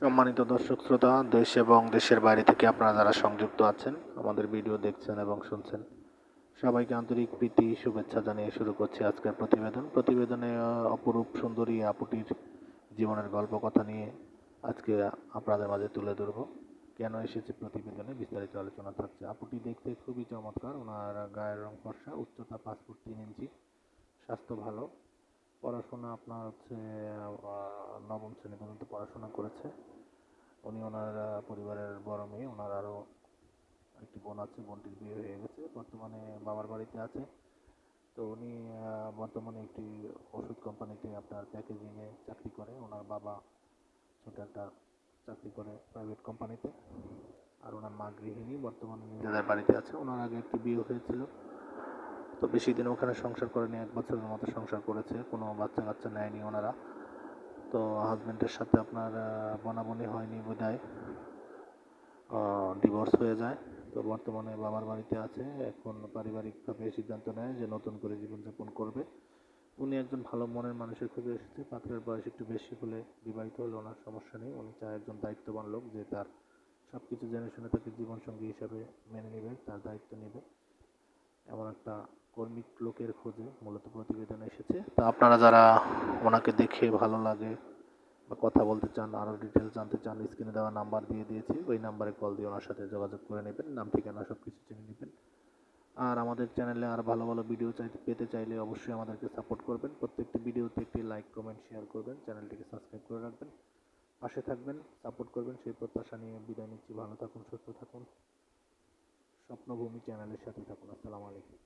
সম্মানিত দর্শক শ্রোতা, দেশ এবং দেশের বাইরে থেকে আপনারা যারা সংযুক্ত আছেন, আমাদের ভিডিও দেখছেন এবং শুনছেন, সবাইকে আন্তরিক প্রীতি, শুভেচ্ছা জানিয়ে শুরু করছি আজকের প্রতিবেদন। প্রতিবেদনে অপরূপ সুন্দরী আপুটির জীবনের গল্প কথা নিয়ে আজকে আপনাদের মাঝে তুলে ধরবো। কেন এসেছে প্রতিবেদনে? বিস্তারিত আলোচনা থাকছে। আপুটি দেখতে খুবই চমৎকার। ওনার গায়ের রং ফর্সা, উচ্চতা পাঁচ ফুট তিন ইঞ্চি, স্বাস্থ্য ভালো। পড়াশোনা আপনার হচ্ছে নবম শ্রেণি পর্যন্ত পড়াশোনা করেছে। উনি ওনার পরিবারের বড় মেয়ে। ওনার আরও একটি বোন আছে, বোনটির বিয়ে হয়ে গেছে। বর্তমানে বাবার বাড়িতে আছে। তো উনি বর্তমানে একটি ওষুধ কোম্পানিতে আপনার প্যাকেজিংয়ে চাকরি করে। ওনার বাবা ছোট একটা চাকরি করে প্রাইভেট কোম্পানিতে আর ওনার মা গৃহিণী, বর্তমানে নিজেদের বাড়িতে আছে। ওনার আগে একটি বিয়ে হয়েছিল। তো বেশি দিন ওখানে সংসার করেনি। এক বছরের মতো সংসার করেছে। কোনো বাচ্চা কাচ্চা নেয়নি ওনারা। তো হাজব্যান্ডের সাথে আপনার বনাবনি হয়নি বোধহয়। ডিভোর্স হয়ে যায়। তো বর্তমানে বাবার বাড়িতে আছে। এখন পারিবারিকভাবে সিদ্ধান্ত নেয় যে নতুন করে জীবনযাপন করবে। উনি একজন ভালো মনের মানুষের খুঁজে এসেছে। পাত্রের বয়স একটু বেশি হলে বিবাহিত হলে ওনার সমস্যা নেই। উনি চায় একজন দায়িত্ববান লোক যে তার সব কিছু জেনে শুনে তাকে জীবনসঙ্গী হিসাবে মেনে নেবে, তার দায়িত্ব নেবে। এমন একটা কর্মিক লোকের খোঁজে মূলত প্রতিবেদন এসেছে। তা আপনারা যারা ওনাকে দেখে ভালো লাগে বা কথা বলতে চান আরও ডিটেলস জানতে চান স্ক্রিনে দেওয়া নাম্বার দিয়ে দিয়েছি, ওই নাম্বারে কল দিয়ে ওনার সাথে যোগাযোগ করে নেবেন, নাম, ঠিকানা সব কিছু জেনে নেবেন। আর আমাদের চ্যানেলে আর ভালো ভালো ভিডিও চাইতে পেতে চাইলে অবশ্যই আমাদেরকে সাপোর্ট করবেন। প্রত্যেকটি ভিডিওতে একটি লাইক কমেন্ট শেয়ার করবেন চ্যানেলটিকে সাবস্ক্রাইব করে রাখবেন। পাশে থাকবেন সাপোর্ট করবেন, সেই প্রত্যাশা নিয়ে বিদায় নিচ্ছি। ভালো থাকুন, সুস্থ থাকুন। স্বপ্নভূমি চ্যানেলের সাথে থাকুন। আসসালামু আলাইকুম।